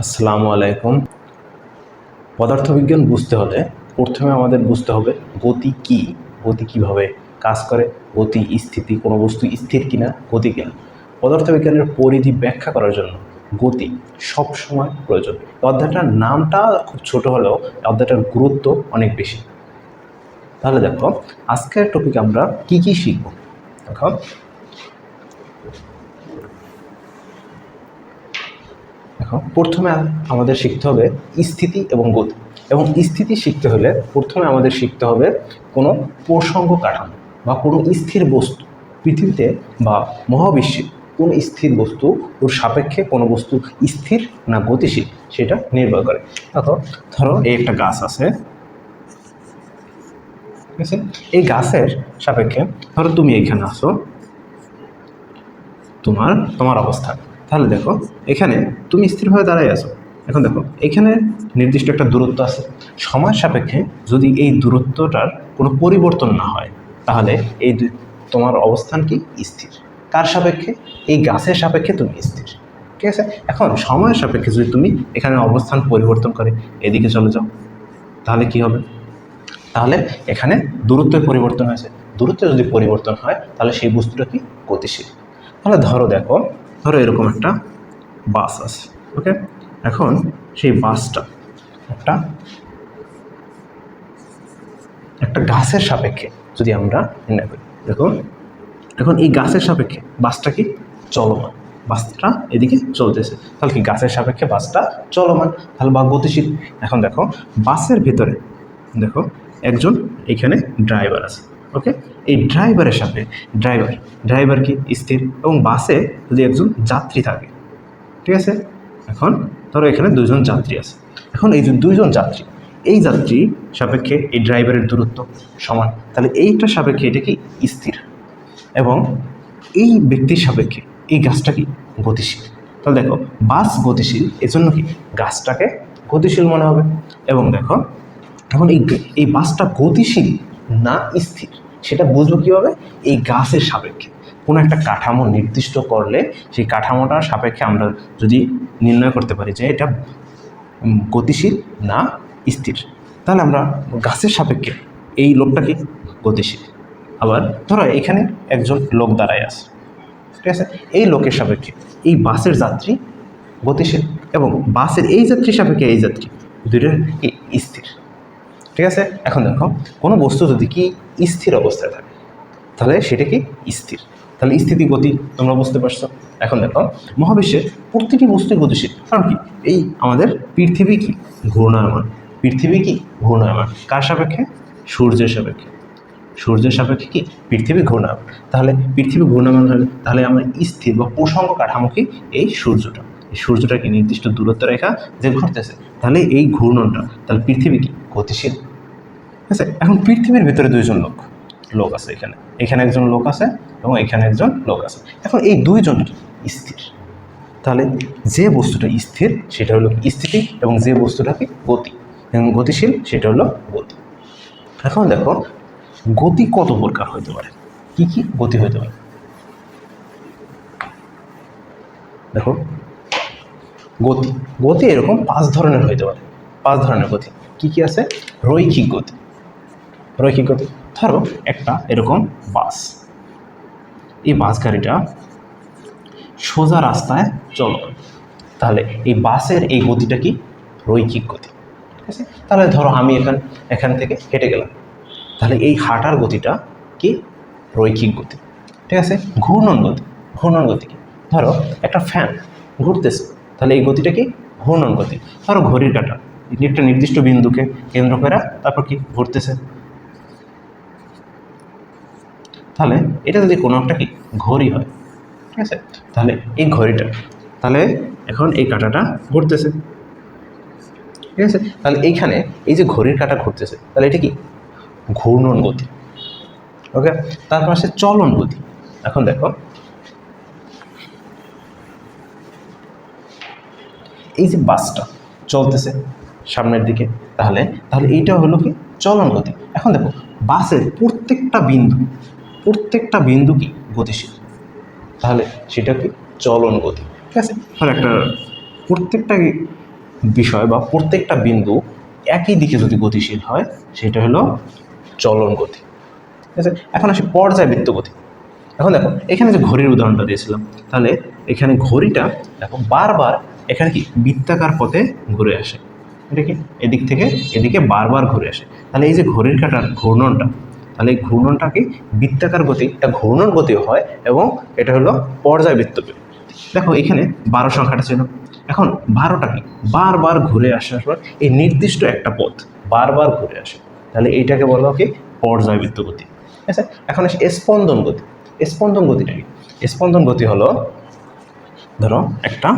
আসসালামু আলাইকুম। পদার্থবিজ্ঞান বুঝতে হলে প্রথমে আমাদের বুঝতে হবে গতি কি, গতি কীভাবে কাজ করে, গতি স্থিতি, কোনো বস্তু স্থির কিনা, গতি কিনা? পদার্থবিজ্ঞানের পরিধি ব্যাখ্যা করার জন্য গতি সব সময় প্রয়োজন অধ্যায়টার নামটা খুব ছোট হলেও অধ্যায়টার গুরুত্ব অনেক বেশি। তাহলে দেখো, আজকের টপিক আমরা কি কি শিখব? দেখো দেখো, প্রথমে আমাদের শিখতে হবে স্থিতি এবং গতি। এবং স্থিতি শিখতে হলে প্রথমে আমাদের শিখতে হবে কোনো প্রসঙ্গ কাঠামো বা কোনো স্থির বস্তু। পৃথিবীতে বা মহাবিশ্বে কোন স্থির বস্তু ওর সাপেক্ষে কোনো বস্তু স্থির না গতিশীল, সেটা নির্ভর করে। দেখো, ধরো এই একটা গাছ আছে। ঠিক আছে? এই গাছের সাপেক্ষে ধরো তুমি এইখানে আসো। তোমার তোমার অবস্থা তাহলে দেখো, এখানে তুমি স্থিরভাবে দাঁড়াই আছো। এখন দেখো, এখানে নির্দিষ্ট একটা দূরত্ব আছে। সময় সাপেক্ষে যদি এই দূরত্বটার কোনো পরিবর্তন না হয়, তাহলে এই তোমার অবস্থান কি? স্থির। কার সাপেক্ষে? এই গাছের সাপেক্ষে তুমি স্থির। ঠিক আছে? এখন সময়ের সাপেক্ষে যদি তুমি এখানে অবস্থান পরিবর্তন করে, এদিকে চলে যাও, তাহলে কি হবে? তাহলে এখানে দূরত্বের পরিবর্তন হয়েছে। দূরত্ব যদি পরিবর্তন হয়, তাহলে সেই বস্তুটা কি? গতিশীল। তাহলে ধরো দেখো ধরো এরকম একটা বাস আছে ওকে এখন সেই বাসটা একটা একটা গাছের সাপেক্ষে যদি আমরা নির্ণয় করি দেখো এখন এই গাছের সাপেক্ষে বাসটা কি চলমান? বাসটা এদিকে চলতেছে। তাহলে কি গাছের সাপেক্ষে বাসটা চলমান? তাহলে বা গতিশীল। এখন দেখো, বাসের ভিতরে, দেখো, একজন এখানে ড্রাইভার আছে। ওকে এই ড্রাইভারের সাথে ড্রাইভার ড্রাইভার কি? স্থির। এবং বাসে যদি একজন যাত্রী থাকে, ঠিক আছে? এখন ধরো এখানে দুজন যাত্রী আছে। এখন এই যে দুইজন যাত্রী, এই যাত্রী সাপেক্ষে এই ড্রাইভারের দূরত্ব সমান। তাহলে এইটা সাপেক্ষে এটা কি? স্থির। এবং এই ব্যক্তির সাপেক্ষে এই গাছটা কি? গতিশীল। তাহলে দেখো বাস গতিশীল, এজন্য কি? গাছটাকে গতিশীল মনে হবে। এবং দেখো, এখন এই এই বাসটা গতিশীল না স্থির। সেটা বুঝব কীভাবে? এই গাছের সাপেক্ষে। কোনো একটা কাঠামো নির্দিষ্ট করলে সেই কাঠামোটার সাপেক্ষে আমরা যদি নির্ণয় করতে পারি যে এটা গতিশীল না স্থির, তাহলে আমরা গাছের সাপেক্ষে এই লোকটা কি গতিশীল। আবার ধরো এখানে একজন লোক দাঁড়ায় আছে, ঠিক আছে? এই লোকের সাপেক্ষে এই বাসের যাত্রী গতিশীল এবং বাসের এই যাত্রীর সাপেক্ষে এই যাত্রী দুইটা কি স্থির? ঠিক আছে? এখন দেখো, কোনো বস্তু যদি কি স্থির অবস্থায় থাকে, তাহলে সেটা কি স্থির? তাহলে স্থিতি গতি তোমরা বুঝতে পারছ? এখন দেখো, মহাবিশ্বের প্রতিটি বস্তুই গতিশীল। কারণ কি? এই আমাদের পৃথিবী কি? ঘূর্ণায়মান। পৃথিবী কি? ঘূর্ণায়মান। কার সাপেক্ষে? সূর্যের সাপেক্ষে। সূর্যের সাপেক্ষে কি? পৃথিবী ঘূর্ণায়মান। তাহলে পৃথিবী ঘূর্ণায়মান হলে, তাহলে আমার স্থির বা প্রসঙ্গ কাঠামো কি এই সূর্যটা এই সূর্যটা কি নির্দিষ্ট দূরত্ব রেখা যে ঘুরতেছে তাহলে এই ঘূর্ণনটা, তাহলে পৃথিবী কি? গতিশীল। আছে এখন পৃথিবীর ভিতরে দুইজন লোক লোক আছে এখানে। এখানে একজন লোক আছে এবং এখানে একজন লোক আছে। এখন এই দুইজন স্থির। তাহলে যে বস্তুটা স্থির, সেটা হলো স্থিতি এবং যে বস্তুটা কি? গতি। এবং গতিশীল, সেটা হলো গতি। এখন দেখো, গতি কত প্রকার হতে পারে? কি কি গতি হতে পারে? দেখো, গতি। গতি এরকম পাঁচ ধরনের হতে পারে। পাঁচ ধরনের গতি। কি কি আছে? রৈখিক গতি। রৈখিক গতি ধরো একটা এরকম বাস। এই বাস গাড়িটা সোজা রাস্তায় চলো। তাহলে এই বাসের এই গতিটা কি? রৈখিক গতি। ঠিক আছে? তাহলে ধরো আমি এখান এখান থেকে হেঁটে গেলাম। তাহলে এই হাঁটার গতিটা কি? রৈখিক গতি। ঠিক আছে? ঘূর্ণন গতি। ঘূর্ণন গতি কি? ধরো একটা ফ্যান ঘুরতেছে। তাহলে এই গতিটা কি? ঘূর্ণন গতি। ধরো ঘড়ির কাঁটা। একটা নির্দিষ্ট বিন্দুকে কেন্দ্র করে তারপর কি? ঘুরতেছে। তাহলে এটা যদি কোনো একটা কি ঘড়ি হয়, ঠিক আছে? তাহলে এই ঘড়িটা, তাহলে এখন এই কাঁটাটা ঘুরতেছে। ঠিক আছে? তাহলে এইখানে এই যে ঘড়ির কাঁটা ঘুরতেছে, তাহলে এটা কি? ঘূর্ণন গতি। ওকে? তারপর আসে চলন গতি। এখন দেখো, এই যে বাসটা চলতেছে সামনের দিকে, তাহলে তাহলে এইটা হলো কি? চলন গতি। এখন দেখো, বাসের প্রত্যেকটা বিন্দু প্রত্যেকটা বিন্দু কি গতিশীল। তাহলে সেটা কি চলন গতি। ঠিক আছে? তাহলে একটা প্রত্যেকটা বিষয় বা প্রত্যেকটা বিন্দু একই দিকে যদি গতিশীল হয়, সেটা হলো চলন গতি। ঠিক আছে? এখন আসি পর্যায়বৃত্ত গতি। এখন দেখো, এখানে যে ঘড়ির উদাহরণটা দিয়েছিলাম, তাহলে এখানে ঘড়িটা দেখো বারবার এখানে কি বৃত্তাকার পথে ঘুরে আসে। এটা কি? এদিক থেকে এদিকে বারবার ঘুরে আসে। তাহলে এই যে ঘড়ির কাটার ঘূর্ণনটা তাহলে এই ঘূর্ণনটা কি বৃত্তাকার গতি, এটা ঘূর্ণন গতি হয় এবং এটা হলো পর্যায়বৃত্ত। দেখো এখানে বারো সংখ্যাটা ছিল। এখন বারোটা কি? বারবার ঘুরে আসার পর এই নির্দিষ্ট একটা পথ বারবার ঘুরে আসে। তাহলে এইটাকে বলা কি? পর্যায়বৃত্ত গতি। আছে? এখন আসে স্পন্দন গতি। স্পন্দন গতিটা কি? স্পন্দন গতি হলো, ধরো একটা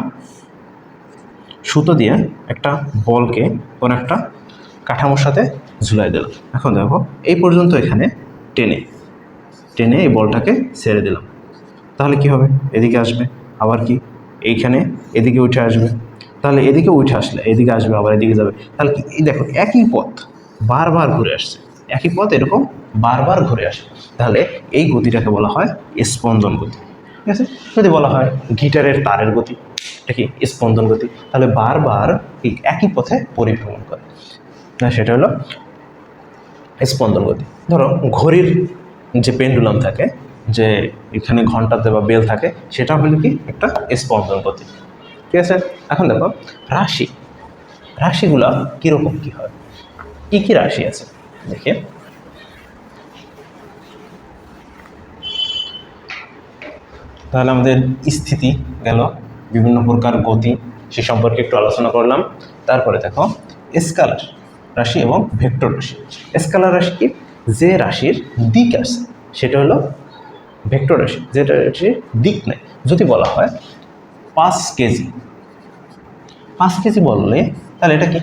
সুতো দিয়ে একটা বলকে কোনো একটা কাঠামোর সাথে ঝুলাই দিলাম। এখন দেখো, এই পর্যন্ত এখানে টেনে টেনে এই বলটাকে ছেড়ে দিলাম। তাহলে কি হবে? এদিকে আসবে, আবার কি? এইখানে এদিকে উঠে আসবে। তাহলে এদিকে উঠে আসলে, এদিকে আসবে, আবার এদিকে যাবে। তাহলে এই দেখো, একই পথ বারবার ঘুরে আসছে। একই পথ এরকম বারবার ঘুরে আসে। তাহলে এই গতিটাকে বলা হয় স্পন্দন গতি। ঠিক আছে? যদি বলা হয় গিটারের তারের গতি, এটা কি? স্পন্দন গতি। তাহলে বারবার একই পথে পরিভ্রমণ করে। সেটা হলো স্পন্দন গতি ধরো, ঘড়ির যে পেন্ডুলাম থাকে, যে এখানে ঘন্টাতে বা বেল থাকে, সেটা হলো কি একটা স্পন্দন গতি ঠিক আছে? এখন দেখো, রাশি। রাশিগুলা কীরকম কী হয়? কী কী রাশি আছে? দেখে। তাহলে আমাদের স্থিতি গেল, বিভিন্ন প্রকার গতি, সে সম্পর্কে একটু আলোচনা করলাম। তারপরে দেখো, স্কালার। রাশি এবং ভেক্টর রাশি। স্কালার রাশি কি? যে রাশির দিক আছে। সেটা হলো ভেক্টর রাশি। যেটা রাশির দিক নেই। যদি বলা হয় পাঁচ কেজি। পাঁচ কেজি বললে তাহলে এটা কি?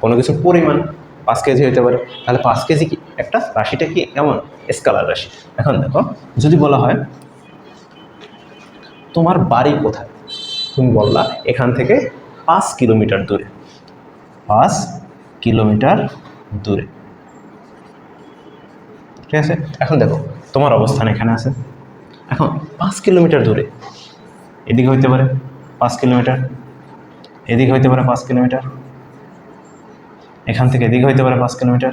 কোনো কিছুর পরিমাণ পাঁচ কেজি হতে পারে। তাহলে পাঁচ কেজি কি? একটা রাশিটা কি? এমন স্কালার রাশি। এখন দেখো, যদি বলা হয় তোমার বাড়ি কোথায়? তুমি বললা এখান থেকে পাঁচ কিলোমিটার দূরে। পাঁচ কিলোমিটার দূরে। ঠিক আছে? এখন দেখো, তোমার অবস্থান এখানে আছে। এখন পাঁচ কিলোমিটার দূরে। এদিকে হইতে পারে পাঁচ কিলোমিটার, এদিকে হইতে পারে পাঁচ কিলোমিটার, এখান থেকে এদিকে হইতে পারে পাঁচ কিলোমিটার।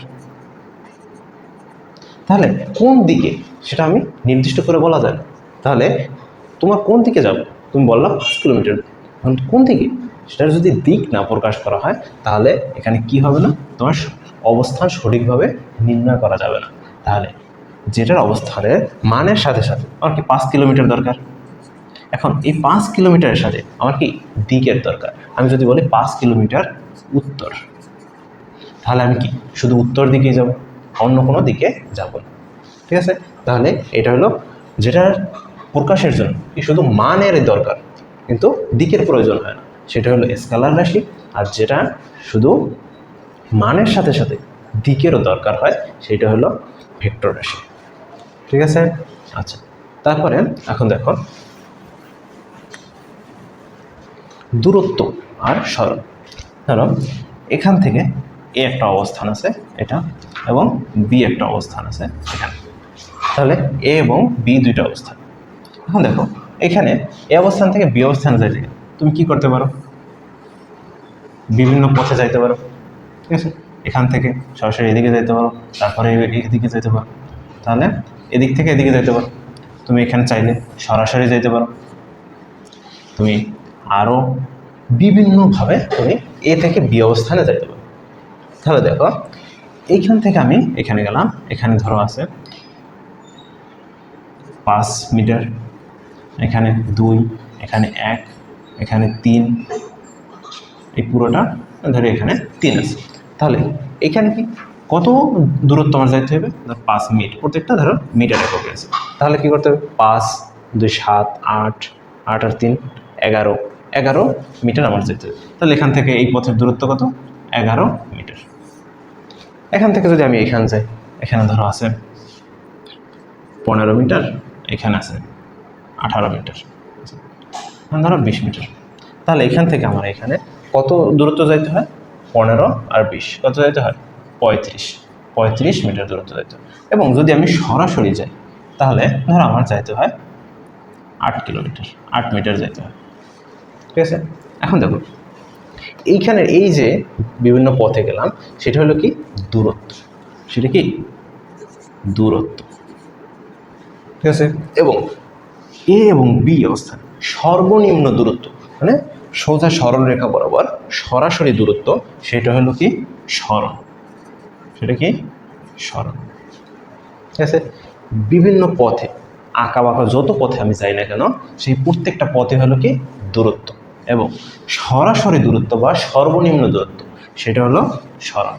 তাহলে কোন দিকে, সেটা আমি নির্দিষ্ট করে বলা যায় তাহলে তোমার কোন দিকে যাবে? তুমি বললাম পাঁচ কিলোমিটার কোন দিকে? সেটার যদি দিক না প্রকাশ করা হয়, তাহলে এখানে কি হবে না? তোমার অবস্থান সঠিকভাবে নির্ণয় করা যাবে না। তাহলে যেটার অবস্থানের মানের সাথে সাথে আমার কি পাঁচ কিলোমিটার দরকার? এখন এই পাঁচ কিলোমিটারের সাথে আমার কি দিকের দরকার? আমি যদি বলি পাঁচ কিলোমিটার উত্তর, তাহলে আমি কি শুধু উত্তর দিকেই যাব? অন্য কোনো দিকে যাব না। ঠিক আছে? তাহলে এটা হলো যেটার প্রকাশের জন্য শুধু মানের দরকার, কিন্তু দিকের প্রয়োজন হয় না। সেটা হলো স্কালার রাশি, আর যেটা শুধু মানের সাথে সাথে দিকেরও দরকার হয়, সেটা হলো ভেক্টর রাশি। ঠিক আছে? আচ্ছা তারপরে এখন দেখো, দূরত্ব আর সরণ ধরো, এখান থেকে এ একটা অবস্থান আছে, এটা, এবং বি একটা অবস্থান আছে, এখানে। তাহলে এ এবং বি দুইটা অবস্থান। এখন দেখো, এখানে এ অবস্থান থেকে বি অবস্থানে যাইতে তুমি কি করতে পারো? বিভিন্ন পথে যাইতে পারো। ঠিক আছে? এখান থেকে সরাসরি এদিকে যাইতে পারো, তারপরে এদিকে যেতে পারো। তাহলে এদিক থেকে এদিকে যেতে পারো। তুমি এখানে চাইলে সরাসরি যেতে পারো। তুমি আরও বিভিন্নভাবে তুমি এ থেকে বি অবস্থানে যাইতে পারো। তাহলে দেখো, এইখান থেকে আমি এখানে গেলাম। এখানে ধরো আছে পাঁচ মিটার, এখানে দুই, এখানে এক এখানে তিন, এই পুরোটা ধরো এখানে তিন আছে। তাহলে এখানে কি কত দূরত্ব আমার যাইতে হবে? ধর পাঁচ মিনিট। প্রত্যেকটা ধরো মিটার এককে আছে। তাহলে কি করতে হবে? পাঁচ, দুই, সাত, আট আট আর তিন, এগারো। এগারো মিটার আমার যেতে হবে। তাহলে এখান থেকে এই পথের দূরত্ব কত? এগারো মিটার। এখান থেকে যদি আমি এখানে যাই, এখানে ধরো আছে পনেরো মিটার, এখানে আছে আঠারো মিটার। ধরো বিশ মিটার। তাহলে এখান থেকে আমার এখানে কত দূরত্ব যাইতে হয়? পনেরো আর বিশ। কত যাইতে হয়? পঁয়ত্রিশ। পঁয়ত্রিশ মিটার দূরত্ব যাইতে হয়। এবং যদি আমি সরাসরি যাই, তাহলে ধরো আমার যাইতে হয় আট কিলোমিটার। আট মিটার যাইতে হয়। ঠিক আছে? এখন দেখো এইখানে এই যে বিভিন্ন পথে গেলাম, সেটা হলো কি? দূরত্ব। সেটা কি? দূরত্ব। ঠিক আছে? এবং এ এবং বি অবস্থান। সর্বনিম্ন দূরত্ব মানে সোজা সরলরেখা বরাবর সরাসরি দূরত্ব, সেটা হলো কি? সরণ। সেটা কি? সরণ। ঠিক আছে? বিভিন্ন পথে, আঁকা বাঁকা যত পথে আমি যাই না কেন, সেই প্রত্যেকটা পথে হলো কি? দূরত্ব। এবং সরাসরি দূরত্ব বা সর্বনিম্ন দূরত্ব, সেটা হলো সরণ।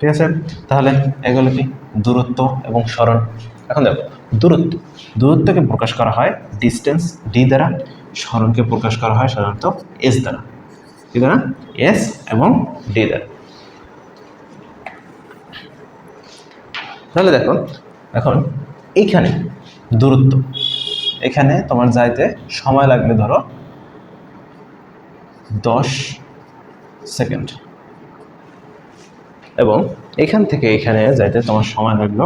ঠিক আছে? তাহলে এগুলো কি? দূরত্ব এবং সরণ। এখন দেখো, দূরত্ব। দূরত্বকে প্রকাশ করা হয় ডিস্টেন্স ডি দ্বারা। সরণকে প্রকাশ করা হয় সাধারণত এস দ্বারা। কি দ্বারা? এস এবং ডি দ্বারা। তাহলে দেখো, এখন এইখানে দূরত্ব। এখানে তোমার যাইতে সময় লাগবে ধরো, দশ সেকেন্ড এবং এখান থেকে এখানে যাইতে তোমার সময় লাগল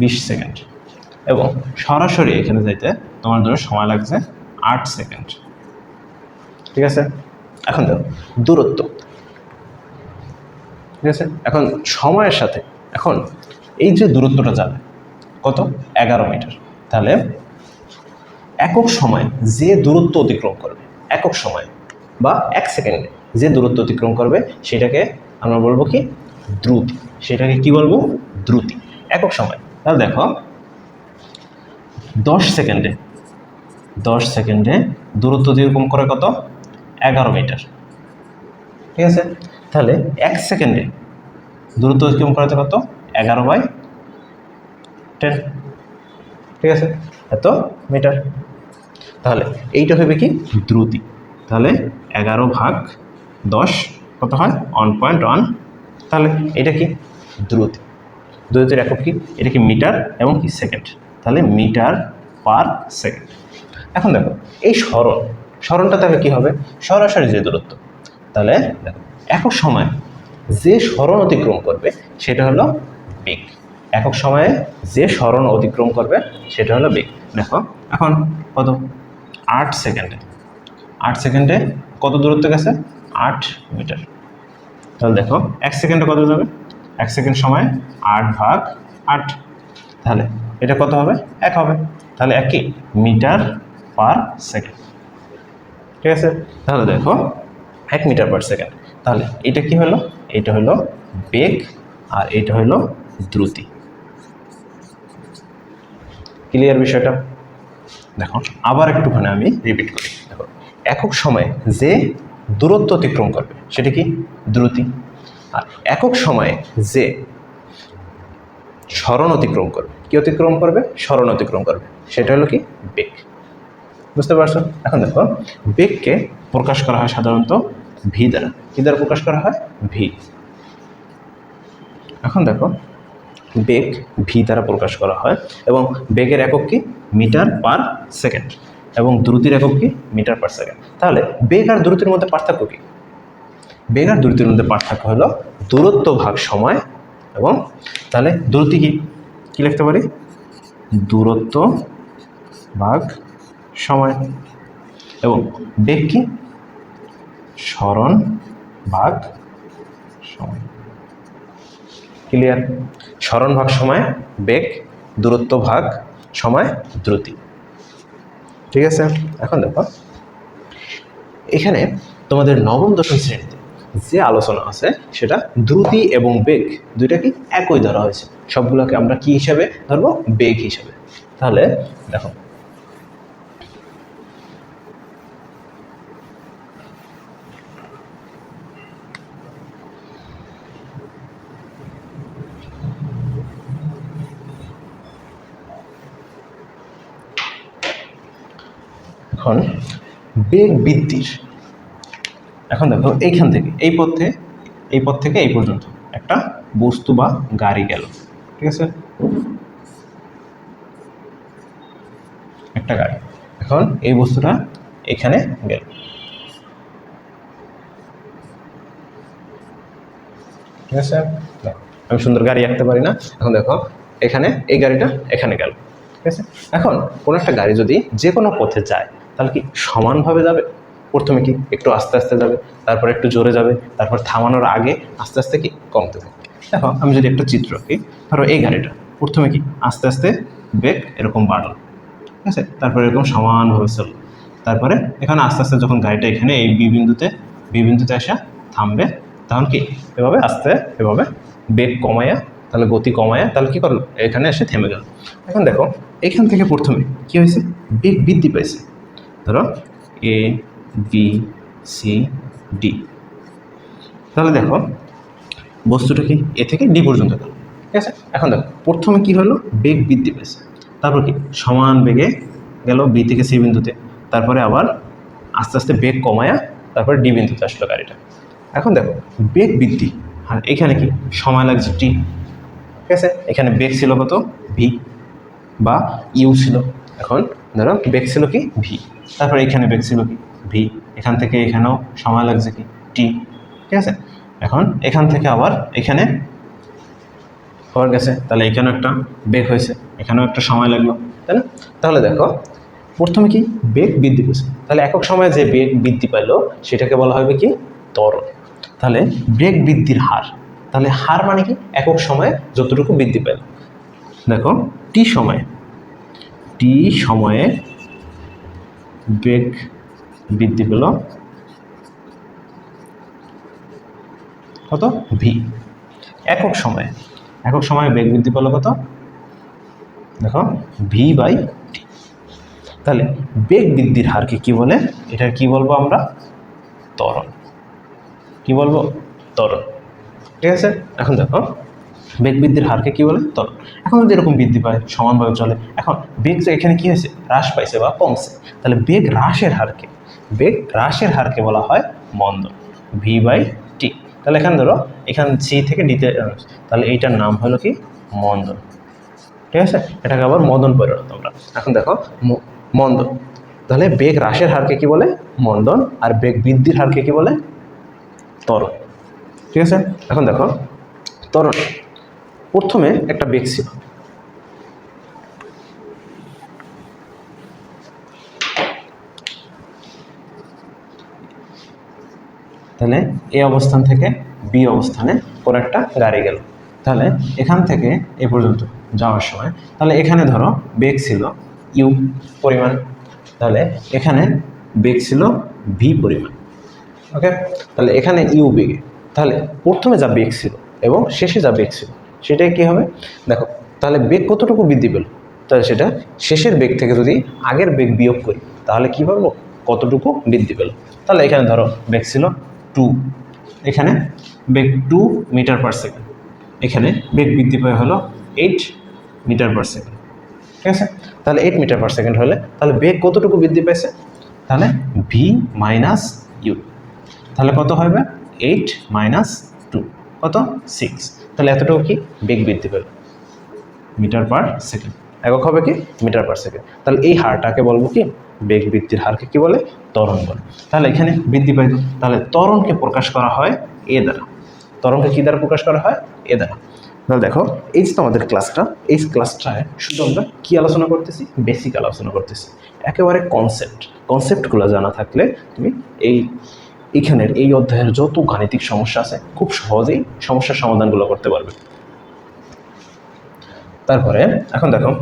বিশ সেকেন্ড। এবং সরাসরি এখানে যাইতে তোমার জন্য সময় লাগছে আট সেকেন্ড। ঠিক আছে? এখন দেখো, দূরত্ব। ঠিক আছে? এখন সময়ের সাথে, এখন এই যে দূরত্বটা যাবে, কত? এগারো মিটার। তাহলে একক সময় যে দূরত্ব অতিক্রম করবে, একক সময় বা এক সেকেন্ডে যে দূরত্ব অতিক্রম করবে, সেটাকে আমরা বলব কি? দ্রুতি। সেটাকে কি বলব? দ্রুতি। একক সময়। তাহলে দেখো, দশ সেকেন্ডে দশ সেকেন্ডে দূরত্ব অতিক্রম করে কত? এগারো মিটার। ঠিক আছে? তাহলে এক সেকেন্ডে দূরত্ব অতিক্রম করাতে কত? এগারো বাই টেন। ঠিক আছে? এত মিটার। তাহলে এইটা হবে কি? দ্রুতি। তাহলে এগারো ভাগ দশ কত হয়? ওয়ান পয়েন্ট ওয়ান তাহলে এটা কি? দ্রুতি। দ্রুতির একক কি? এটা কি মিটার এবং কি সেকেন্ড? তাহলে মিটার পার সেকেন্ড। এখন দেখো, এই সরণ, সরণটা তাহলে কি হবে? সরাসরি যে দূরত্ব। তাহলে দেখো, একক সময় যে সরণ অতিক্রম করবে, সেটা হলো বেগ। একক সময়ে যে সরণ অতিক্রম করবে, সেটা হলো বেগ। দেখো, এখন কত? আট সেকেন্ডে। আট সেকেন্ডে কত দূরত্ব গেছে? আট মিটার। তাহলে দেখো, এক সেকেন্ডে কত যাবে? এক সেকেন্ড সময়, আট ভাগ আট। তাহলে এটা কত হবে? এক হবে। তাহলে একই মিটার পার সেকেন্ড। ঠিক আছে? তাহলে দেখো, এক মিটার পার সেকেন্ড। তাহলে এটা কি হলো? এটা হলো বেগ আর এটা হলো দ্রুতি। ক্লিয়ার বিষয়টা? দেখো, আবার একটুখানি আমি রিপিট করি। দেখো, একক সময়ে যে দূরত্ব অতিক্রম করবে, সেটা কি? দ্রুতি। আর একক সময়ে যে স্মরণ অতিক্রম করবে, কি অতিক্রম করবে? স্মরণ অতিক্রম করবে। সেটা হলো কি? বেগ। বুঝতে পারছ? এখন দেখো, বেগকে প্রকাশ করা হয় সাধারণত ভি দ্বারা। কি দ্বারা প্রকাশ করা হয়? ভি। এখন দেখো, বেগ ভি দ্বারা প্রকাশ করা হয় এবং বেগের একক কি? Metre per second. এবং দ্রুতির একক কি? Metre per second. তাহলে বেগ আর দ্রুতির মধ্যে পার্থক্য কি? বেগ আর দ্রুতির মধ্যে পার্থক্য হলো দূরত্ব ভাগ সময় এবং তাহলে দ্রুতি কি? কি লিখতে পারি? দূরত্ব ভাগ সময় এবং বেগ কি? স্মরণ ভাগ সময়। ক্লিয়ার স্মরণ ভাগ সময়, বেগ, দূরত্ব ভাগ সময়, দ্রুতি। ঠিক আছে? এখন দেখো, এখানে তোমাদের নবম দশম শ্রেণীতে যে আলোচনা আছে, সেটা দ্রুতি এবং বেগ দুইটা কি একই ধরা হয়েছে। সবগুলোকে আমরা কি হিসাবে ধরবো? বেগ হিসাবে। তাহলে দেখো। এখন বেগ বৃদ্ধির এখন দেখো, এইখান থেকে, এই পথে এই পথ থেকে এই পর্যন্ত একটা বস্তু বা গাড়ি গেল, ঠিক আছে? একটা গাড়ি, এখন এই বস্তুটা এখানে গেল। ঠিক আছে? আমি সুন্দর গাড়ি আঁকতে পারি না। এখন দেখো, এখানে, এই গাড়িটা এখানে গেল, ঠিক আছে? এখন কোনো একটা গাড়ি যদি যে কোনো পথে যায়, তাহলে কি সমানভাবে যাবে? প্রথমে কি একটু আস্তে আস্তে যাবে, তারপর একটু জোরে যাবে, তারপর থামানোর আগে আস্তে আস্তে কি কমতে থাকবে দেখো, আমি যদি একটা চিত্র আঁকি, ধরো এই গাড়িটা, প্রথমে কি আস্তে আস্তে বেগ এরকম বাড়লো, ঠিক আছে? তারপরে এরকম সমানভাবে চলল। তারপরে এখানে আস্তে আস্তে যখন গাড়িটা এখানে এই বি বিন্দুতে আসা, থামবে, তখন কি এভাবে আস্তে এভাবে বেগ কমায়া, তাহলে গতি কমায়া, তাহলে কি করল? এখানে এসে থেমে গেল। এখন দেখো, এখান থেকে প্রথমে কী হয়েছে? বেগ বৃদ্ধি পাইছে। ধরো, এ বি, সি, ডি। তাহলে দেখো, বস্তুটা কি এ থেকে ডি পর্যন্ত গেল। ঠিক আছে? এখন দেখো, প্রথমে কি হলো? বেগ বৃদ্ধি পেয়েছে। তারপর কি? সমান বেগে গেল বি থেকে সি বিন্দুতে। তারপরে আবার আস্তে আস্তে বেগ কমায়া তারপরে ডি বিন্দুতে আসলো গাড়িটা। এখন দেখো, বেগ বৃদ্ধি, আর এখানে কি? সময় লাগছে টি। ঠিক আছে? এখানে বেগ ছিল কত? ভি। বা ইউ ছিল। এখন ধরো, বেগ ছিল কি? ভি। তারপরে এখানে বেগ ছিল কি? ভি এখান থেকে এখানেও সময় লাগছে কি? টি ঠিক আছে? এখন এখান থেকে আবার এখানে হওয়ার গেছে। তাহলে এখানেও একটা বেগ হয়েছে। এখানেও একটা সময় লাগল, তাই না? তাহলে দেখো, প্রথমে কি? বেগ বৃদ্ধি পেয়েছে। তাহলে একক সময়ে যে বেগ বৃদ্ধি পাইলো, সেটাকে বলা হবে কি? ত্বরণ। তাহলে বেগ বৃদ্ধির হার। তাহলে হার মানে কি? একক সময়ে যতটুকু বৃদ্ধি পেল দেখো টি সময়ে। টি সময়ে বেগ বৃদ্ধি পেল কত? ভি একক সময়ে। একক সময়ে বেগ বৃদ্ধি পেল কত? দেখো ভি বাই তাহলে বেগ বৃদ্ধির হারকে কি বলে? এটার কি বলব আমরা? ত্বরণ। কি বলব? ত্বরণ। ঠিক আছে? এখন দেখো। বেগ বৃদ্ধির হারকে কী বলে? ত্বরণ এখন যদি এরকম বৃদ্ধি পায়, সমানভাবে চলে, এখন বেগ এখানে কী হয়েছে? হ্রাস পাইছে বা কমছে। তাহলে বেগ হ্রাসের হারকে, বেগ হ্রাসের হারকে বলা হয় মন্দন ভি বাই টি তাহলে এখানে ধরো, এখান সি থেকে ডিতে তাহলে এইটার নাম হলো কি? মন্দন। ঠিক আছে? এটাকে আবার মদন পরিণত আমরা এখন দেখো মন্দন তাহলে বেগ হ্রাসের হারকে কি বলে? মন্দন। আর বেগ বৃদ্ধির হারকে কি বলে? ত্বরণ ঠিক আছে? এখন দেখো ত্বরণ প্রথমে একটা বেগ ছিল। তাহলে এ অবস্থান থেকে বি অবস্থানে কোনো একটা গাড়ি গেল। তাহলে এখান থেকে এ পর্যন্ত যাওয়ার সময়, তাহলে এখানে ধরো বেগ ছিল ইউ পরিমাণ, তাহলে এখানে বেগ ছিল ভি পরিমাণ, ওকে? তাহলে এখানে ইউ বেগে, তাহলে প্রথমে যা বেগ ছিল এবং শেষে যা বেগ ছিল সেটাই কী হবে? দেখো, তাহলে বেগ কতটুকু বৃদ্ধি পেল? তাহলে সেটা শেষের বেগ থেকে যদি আগের বেগ বিয়োগ করি, তাহলে কী পাবো? কতটুকু বৃদ্ধি পেল? তাহলে এখানে ধরো বেগ ছিল টু। এখানে বেগ টু মিটার পার সেকেন্ড। এখানে বেগ বৃদ্ধি পায় হলো এইট মিটার পার সেকেন্ড। ঠিক আছে? তাহলে এইট মিটার পার সেকেন্ড হলে, তাহলে বেগ কতটুকু বৃদ্ধি পেয়েছে তাহলে ভি মাইনাস ইউ তাহলে কত হবে? এইট মাইনাস টু কত? সিক্স তাহলে এতটুকু কি? বেগ বৃদ্ধি পেল। Metre per second. একক হবে কি? Metre per second. তাহলে এই হারটাকে বলব কি? বেগ বৃদ্ধির হারকে কি বলে? ত্বরণ বলে। তাহলে এখানে বৃদ্ধি পাইল তাহলে ত্বরণকে প্রকাশ করা হয় এ দ্বারা। ত্বরণকে কী দ্বারা প্রকাশ করা হয়? এ দ্বারা। তাহলে দেখো এই যে তোমাদের ক্লাসটা এই ক্লাসটায় শুধু আমরা কী আলোচনা করতেছি? বেসিক আলোচনা করতেছি। একেবারে কনসেপ্ট কনসেপ্টগুলো জানা থাকলে তুমি এই এইখানের এই অধ্যায়ের যত গাণিতিক সমস্যা আছে, খুব সহজেই সমস্যার সমাধানগুলো করতে পারবে। তারপরে, এখন দেখো।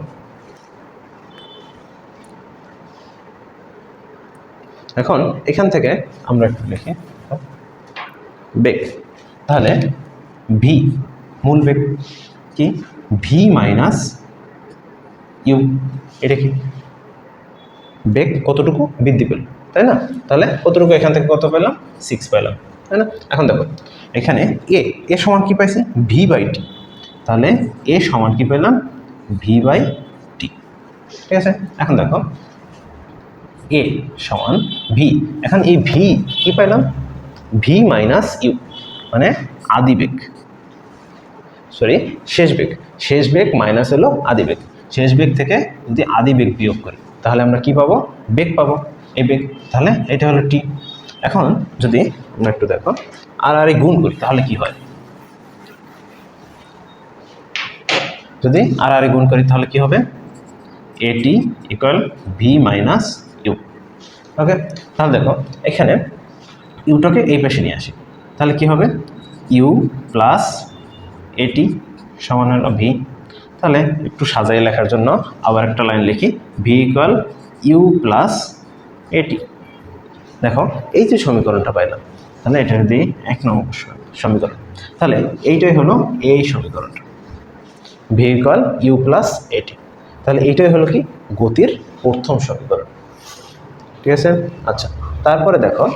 এখন এখান থেকে আমরা একটু লিখি বেগ। তাহলে ভি মূল বেগ কি? ভি মাইনাস ইউ এটা কি? বেগ কতটুকু? বৃদ্ধি পেল। তাই না? তাহলে কতটুকু এখান থেকে কত পেলাম? সিক্স পেলাম, তাই না? এখন দেখো, এখানে এ এ সমান কি পাইছি? ভি বাই টি তাহলে এ সমান কি পেলাম? ভি বাই টি ঠিক আছে? এখন দেখো এ সমান ভি এখন এই ভি কি পেলাম? ভি মাইনাস ইউ মানে আদি বেগ। সরি শেষ বেগ। শেষ বেগ মাইনাস হলো আদি বেগ। শেষ বেগ থেকে যদি আদি বেগ বিয়োগ করি, তাহলে আমরা কি পাবো? বেগ পাবো। এই বেগ, তাহলে এটা হলো টি এখন যদি একটু দেখো, আর আর গুণ করি, তাহলে কি হয়? যদি আর আর গুণ করি, তাহলে কি হবে? এটি equal V minus U okay তাহলে দেখো, এখানে ইউটাকে এই পাশে নিয়ে আসি। তাহলে কি হবে? ইউ প্লাস এটি সমান হলো ভি তাহলে একটু সাজাই লেখার জন্য আবার একটা লাইন লিখি। ভি ইকুয়াল ইউ প্লাস এটি। দেখো, এই যে সমীকরণটা পাইলাম, তাহলে এটা যদি এক নম্বর সমীকরণ। তাহলে এইটাই হলো এই সমীকরণটা। ভি ইকুয়াল ইউ প্লাস এটি তাহলে এইটাই হলো কি? গতির প্রথম সমীকরণ। ঠিক আছে? আচ্ছা তারপরে দেখো,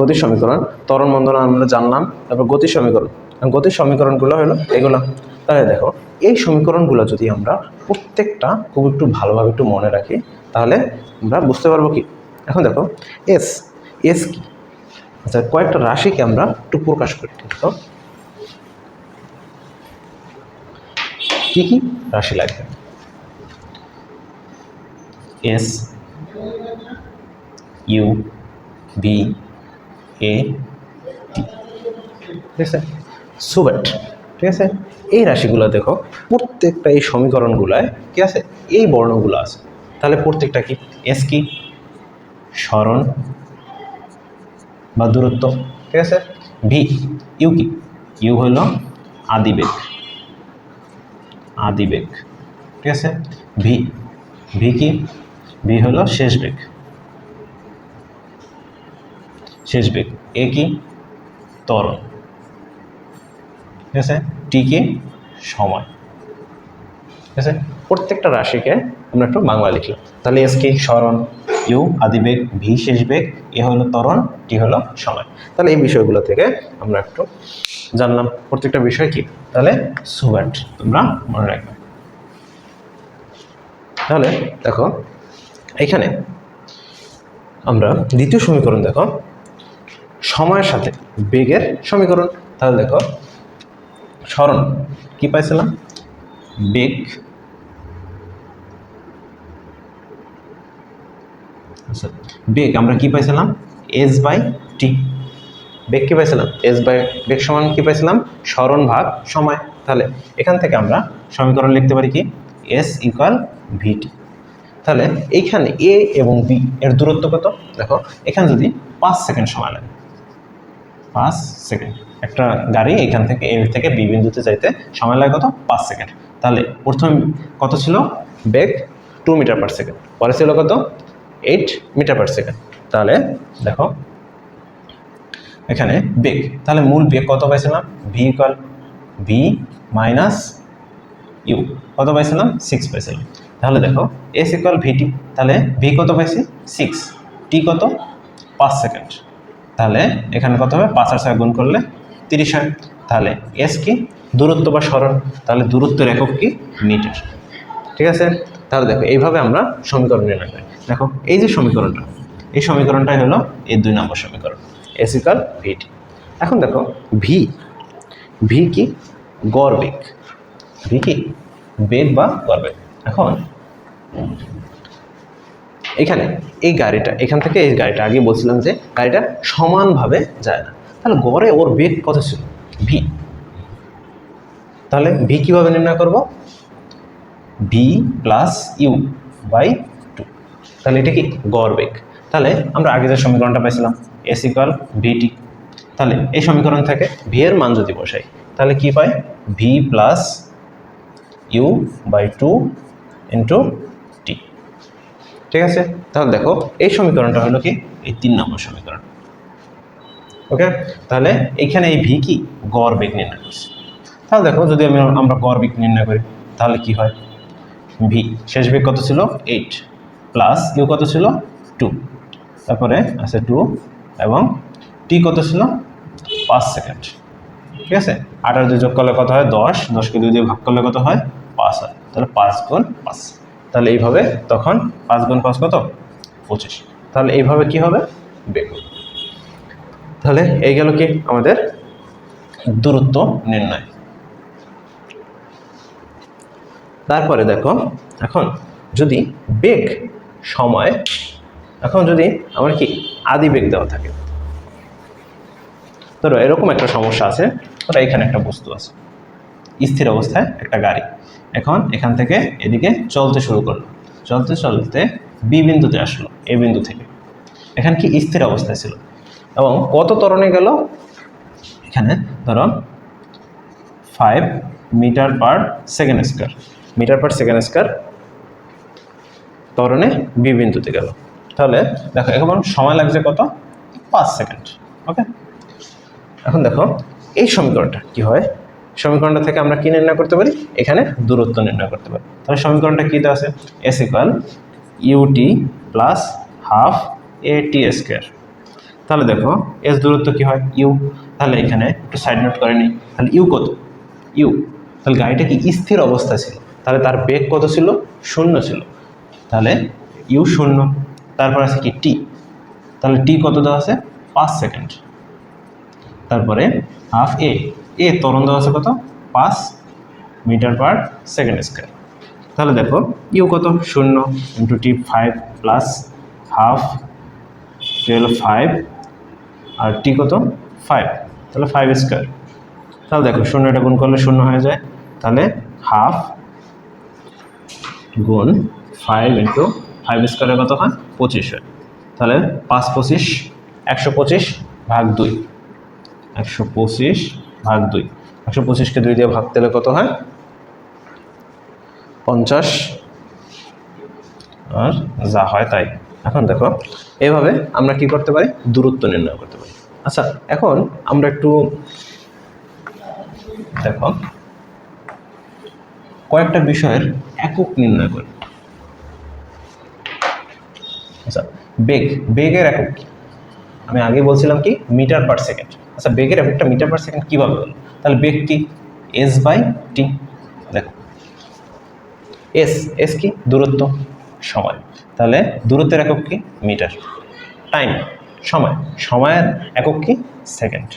গতির সমীকরণ, ত্বরণ বন্ধন আমরা জানলাম, তারপর গতির সমীকরণ। গতির সমীকরণগুলো হলো এগুলো। তাহলে দেখো, এই সমীকরণগুলো যদি আমরা প্রত্যেকটা খুব একটু ভালোভাবে একটু মনে রাখি তাহলে আমরা বুঝতে পারব কি? এখন দেখো এস এস কি? আচ্ছা কয়েকটা রাশিকে আমরা একটু প্রকাশ করি, দেখো। কি কি? রাশি লাগবে। S U B A T ঠিক আছে? সুবেট ঠিক আছে? এই রাশিগুলো দেখো, প্রত্যেকটা এই সমীকরণগুলায় কি আছে? এই বর্ণগুলো আছে। তাহলে প্রত্যেকটা কি? এস কি? স্মরণ বা দূরত্ব, ঠিক আছে? ভি ইউ কি? ইউ হল আদিবেগ আদিবেগ ঠিক আছে? ভি ভি কি? ভি হল শেষ বেগ। শেষ বেগ। এ কি? ত্বরণ, ঠিক আছে? টি কি? সময়, ঠিক আছে? প্রত্যেকটা রাশিকে আমরা একটু বাংলা লিখলাম। তাহলে এস কি, স্মরণ, ইউ আদিবেগ ভি শেষ বেগ, এ হলো তরণ টি হলো সময়। তাহলে এই বিষয়গুলো থেকে আমরা একটু জানলাম প্রত্যেকটা বিষয় কি। তাহলে সুব্যাট, তোমরা মনে রাখবে। তাহলে দেখো, এখানে আমরা দ্বিতীয় সমীকরণ দেখো, সময়ের সাথে বেগের সমীকরণ। তাহলে দেখো, স্মরণ, কি পাইছিলাম? বেগ বেগ আমরা কি পাইছিলাম? এস বাই টি বেগ কি পাইছিলাম? এস বাই বেগ সমান কি পাইছিলাম? স্মরণ ভাগ সময়। তাহলে এখান থেকে আমরা সমীকরণ লিখতে পারি কি? এস ইকুয়াল ভিটি তাহলে এইখানে এ এবং বি এর দূরত্ব কত? দেখো, এখানে যদি পাঁচ সেকেন্ড সময় লাগে। পাঁচ সেকেন্ড। একটা গাড়ি এখান থেকে এ থেকে বি বিন্দুতে যাইতে সময় লাগে কত? পাঁচ সেকেন্ড। তাহলে প্রথম কত ছিল? বেগ টু মিটার পার সেকেন্ড পরে ছিল কত? এইট মিটার পার সেকেন্ড তাহলে দেখো, এখানে বেগ, তাহলে মূল বেগ কত পাইছিলাম? V equal V minus U কত পাইছিলাম? সিক্স পাইছিলাম। তাহলে দেখো এস ইকুয়াল ভিটি তাহলে ভি কত পাইছি? সিক্স টি কত? পাঁচ সেকেন্ড তাহলে এখানে কত হবে? পাঁচ আর ছয় গুণ করলে তিরিশ হয়। তাহলে এস কি? দূরত্ব বা সরণ, তাহলে দূরত্বের একক কি? মিটার। ঠিক আছে? তাহলে দেখো, এইভাবে আমরা সমীকরণ নির্ণয় করি দেখো, এই যে সমীকরণটা, এই সমীকরণটাই হলো এই দুই নম্বর সমীকরণ এস ইকাল ভিটি এখন দেখো ভি ভি কি? গড় ভি কি? বেগ বা গড় এখন, এখানে, এই গাড়িটা, এখান থেকে এই গাড়িটা আগে বলছিলাম যে গাড়িটা সমানভাবে যায় না। তাহলে গড়ে ওর বেগ কত ছিল? ভি তাহলে ভি কীভাবে নির্ণয় করব? V plus U by two তাহলে এটা কি? গড় বেগ তাহলে আমরা আগে যে সমীকরণটা পাইছিলাম এস ইকাল ভিটি তাহলে এই সমীকরণ থেকে ভি এর মান যদি বসাই, তাহলে কি পাই? V plus U by two into T ঠিক আছে? তাহলে দেখো, এই সমীকরণটা হলো কি? এই তিন নম্বর সমীকরণ। ওকে? তাহলে এইখানে এই ভি কি? গড় বেগ নির্ণয় করছি। তাহলে দেখো, যদি আমি আমরা গড় বেগ নির্ণয় করি, তাহলে কি হয়? ভি শেষ বেগ কত ছিল? এইট প্লাস ইউ কত ছিল? টু তারপরে আছে টু এবং টি কত ছিল? পাঁচ সেকেন্ড ঠিক আছে? আঠারো দিয়ে যোগ করলে কত হয়? দশ। দশকে দুই দিয়ে ভাগ করলে কত হয়? পাঁচ হয়। তাহলে পাঁচ গুণ পাঁচ। তাহলে এইভাবে তখন পাঁচ গুণ পাঁচ কত? পঁচিশ। তাহলে এইভাবে কি হবে? বেগ হবে। তাহলে এই গেল কি? আমাদের দূরত্ব নির্ণয়। তারপরে দেখো, এখন যদি বেগ সময়, এখন যদি আমার কি আদি বেগ দেওয়া থাকে? ধরো এরকম একটা সমস্যা আছে, ধরো এখানে একটা বস্তু আছে, স্থির অবস্থায় একটা গাড়ি। এখন এখান থেকে এদিকে চলতে শুরু করল, চলতে চলতে বি বিন্দুতে আসলো, এ বিন্দু থেকে। এখানে কি স্থির অবস্থায় ছিল? এবং কত তরণে গেল? এখানে ধরো five metre per second square metre per second square ত্বরণে B বিন্দুতে গেল। তাহলে দেখো, এখন সময় লাগছে কত? পাঁচ সেকেন্ড ওকে এখন দেখো, এই সমীকরণটা কি হয়? সমীকরণটা থেকে আমরা কি নির্ণয় করতে পারি? এখানে দূরত্ব নির্ণয় করতে পারি। তাহলে সমীকরণটা কী দেওয়া আছে? S equal U T plus half A T square তাহলে দেখো এস দূরত্ব কি হয়? ইউ তাহলে এখানে একটু সাইড নোট করে নিই। তাহলে ইউ কত? ইউ তাহলে গাড়িটা কি স্থির অবস্থায় ছিল? তাহলে তার বেগ কত ছিল? শূন্য ছিল। তাহলে ইউ শূন্য। তারপর আছে কি? টি তাহলে টি কত দেওয়া আছে? পাঁচ সেকেন্ড। তারপরে হাফ এ এ ত্বরণ দেওয়া আছে কত? পাঁচ মিটার পার সেকেন্ড স্কোয়ার। তাহলে দেখো, ইউ কত? শূন্য into T five plus half twelve five আর টি কত? ফাইভ তাহলে ফাইভ স্কোয়ার তাহলে দেখো, শূন্যটা গুণ করলে শূন্য হয়ে যায়। তাহলে হাফ গুণ ফাইভ ইন্টু ফাইভ স্কোয়ারে কত হয়? পঁচিশ হয়। তাহলে পাঁচ পঁচিশ, একশো পঁচিশ ভাগ দুই। একশো পঁচিশ ভাগ দুই। একশো পঁচিশকে দুই দিয়ে ভাগ দিলে কত হয়? পঞ্চাশ। আর যা হয় তাই। এখন দেখো, এভাবে আমরা কি করতে পারি? দূরত্ব নির্ণয় করতে পারি। আচ্ছা এখন আমরা একটু দেখো, কয়েকটা বিষয়ের একক নির্ণয় করি। আচ্ছা বেগ, বেগের একক কি? আমি আগে বলছিলাম কি, মিটার পার সেকেন্ড। আচ্ছা বেগের এককটা মিটার পার সেকেন্ড কীভাবে হলো? তাহলে বেগ কি? এস বাই টি দেখো। এস এস কি? দূরত্ব, সময়। তাহলে দূরত্বের একক কি? মিটার। টাইম সময়। সময়ের একক কি? সেকেন্ড।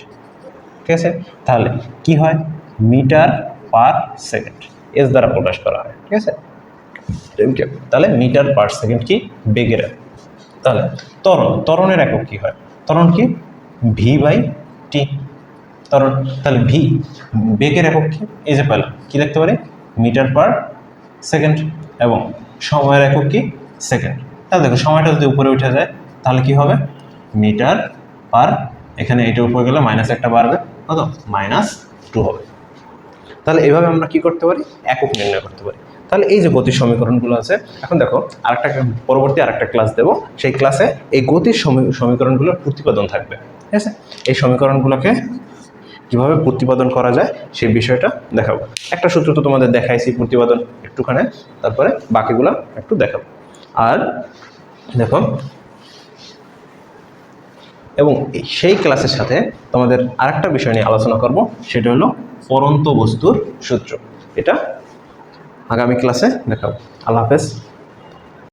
ঠিক আছে? তাহলে কি হয়? Metre per second. এস দ্বারা প্রকাশ করা হয়, ঠিক আছে? তাহলে মিটার পার সেকেন্ড কি? বেগের তাহলে ত্বরণ, ত্বরণের একক কি হয়? ত্বরণ কি? ভি বাই টি ত্বরণ, তাহলে ভি বেগের একক কি? এই যে পেলাম কি লিখতে পারি? মিটার পার সেকেন্ড এবং সময়ের একক কি? সেকেন্ড তাহলে দেখো, সময়টা যদি উপরে উঠে যায়, তাহলে কি হবে? মিটার পার এখানে এটা উপরে গেলে মাইনাস একটা বাড়বে, কত? মাইনাস টু হবে। তাহলে এভাবে আমরা কি করতে পারি? একক নির্ণয় করতে পারি। তাহলে এই যে গতির সমীকরণগুলো আছে, এখন দেখো আরেকটা পরবর্তী আরেকটা ক্লাস দেব। সেই ক্লাসে এই গতির সমী- সমীকরণগুলোর প্রতিপাদন থাকবে। ঠিক আছে? এই সমীকরণগুলোকে কীভাবে প্রতিপাদন করা যায় সেই বিষয়টা দেখাবো। একটা সূত্র তো তোমাদের দেখাইছি প্রতিপাদন একটুখানে, তারপরে বাকিগুলো একটু দেখাবো। আর দেখো, এবং সেই ক্লাসের সাথে তোমাদের আরেকটা বিষয় নিয়ে আলোচনা করব, সেটা হলো পরন্ত বস্তুর সূত্র। এটা আগামী ক্লাসে দেখাবো। আল্লাহ হাফেজ।